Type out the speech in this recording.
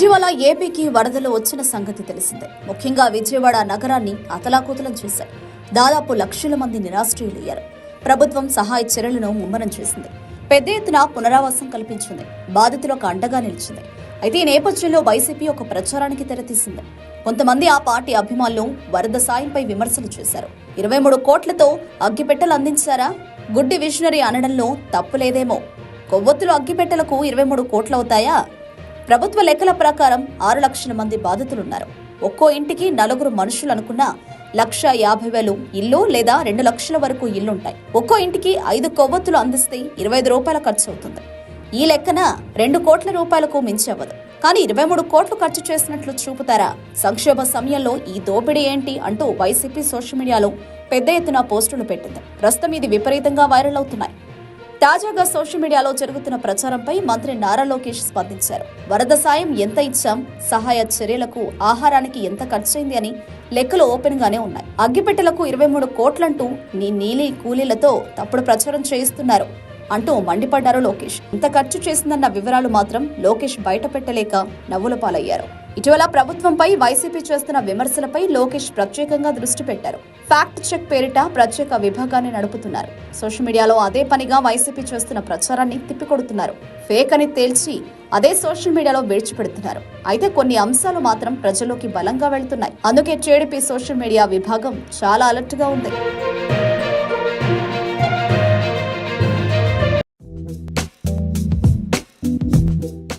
ఇటీవల ఏపీకి వరదలు వచ్చిన సంగతి తెలిసిందే. ముఖ్యంగా విజయవాడ నగరాన్ని అతలాకుతలం చేశాయి. దాదాపు లక్షల మంది నిరాశ్రయులయ్యారు. ప్రభుత్వం సహాయ చర్యలను ముమ్మరం చేసింది. పెద్ద ఎత్తున పునరావాసం కల్పించింది. బాధితులకు అండగా నిలిచింది. అయితే ఈ నేపథ్యంలో వైసీపీ ఒక ప్రచారానికి తెరతీసింది. కొంతమంది ఆ పార్టీ అభిమానులు వరద సాయంపై విమర్శలు చేశారు. ఇరవై మూడు కోట్లతో అగ్గిపెట్టెలు అందించారా? గుడ్డి విషనరీ అనడంలో తప్పులేదేమో కొవ్వొత్తులు అగ్గిపెట్టెలకు ఇరవై మూడు కోట్లవుతాయా ప్రభుత్వ లెక్కల ప్రకారం ఆరు లక్షల మంది బాధితులున్నారు. ఒక్కో ఇంటికి నలుగురు మనుషులు అనుకున్న లక్ష యాభై వేలు ఇల్లు లేదా రెండు లక్షల వరకు ఇల్లుంటాయి. ఒక్కో ఇంటికి ఐదు కొవ్వొత్తులు అందిస్తే ఇరవై ఐదు రూపాయల ఖర్చు అవుతుంది. ఈ లెక్కన రెండు కోట్ల రూపాయలకు మించి అవ్వదు. కానీ ఇరవై మూడు కోట్లు ఖర్చు చేసినట్లు చూపుతారా? సంక్షోభ సమయంలో ఈ దోపిడీ ఏంటి అంటూ వైసీపీ సోషల్ మీడియాలో పెద్ద ఎత్తున పోస్టులు పెట్టింది. ప్రస్తుతం ఇది విపరీతంగా వైరల్ అవుతున్నాయి. తాజాగా సోషల్ మీడియాలో జరుగుతున్న ప్రచారంపై మంత్రి నారా లోకేష్ స్పందించారు. వరద సాయం ఎంత ఇచ్చాం? సహాయ చర్యలకు ఆహారానికి ఎంత ఖర్చయింది అని లెక్కలు ఓపెన్ గానే ఉన్నాయి. అగ్గిపెట్టెలకు ఇరవై మూడు కోట్లంటూ నీ నీలి కూలీలతో తప్పుడు ప్రచారం చేయిస్తున్నారు అంటూ మండిపడ్డారు లోకేష్. ఇంత ఖర్చు చేసిందన్న వివరాలు మాత్రం లోకేష్ బయట పెట్టలేక నవ్వుల పాలయ్యారు. ఇటీవల ప్రభుత్వంపై వైసీపీ చేస్తున్న విమర్శలపై లోకేష్ ప్రత్యేకంగా దృష్టి పెట్టారు. ఫ్యాక్ట్ చెక్ పేరిట ప్రత్యేక విభాగాన్ని నడుపుతున్నారు. సోషల్ మీడియాలో అదే పనిగా వైసీపీ చేస్తున్న ప్రచారాన్ని తిప్పికొడుతున్నారు. ఫేక్ అని తేల్చి అదే సోషల్ మీడియాలో విడిచిపెడుతున్నారు. అయితే కొన్ని అంశాలు మాత్రం ప్రజల్లోకి బలంగా వెళ్తున్నాయి. అందుకే టీడీపీ సోషల్ మీడియా విభాగం చాలా అలర్ట్గా ఉంది.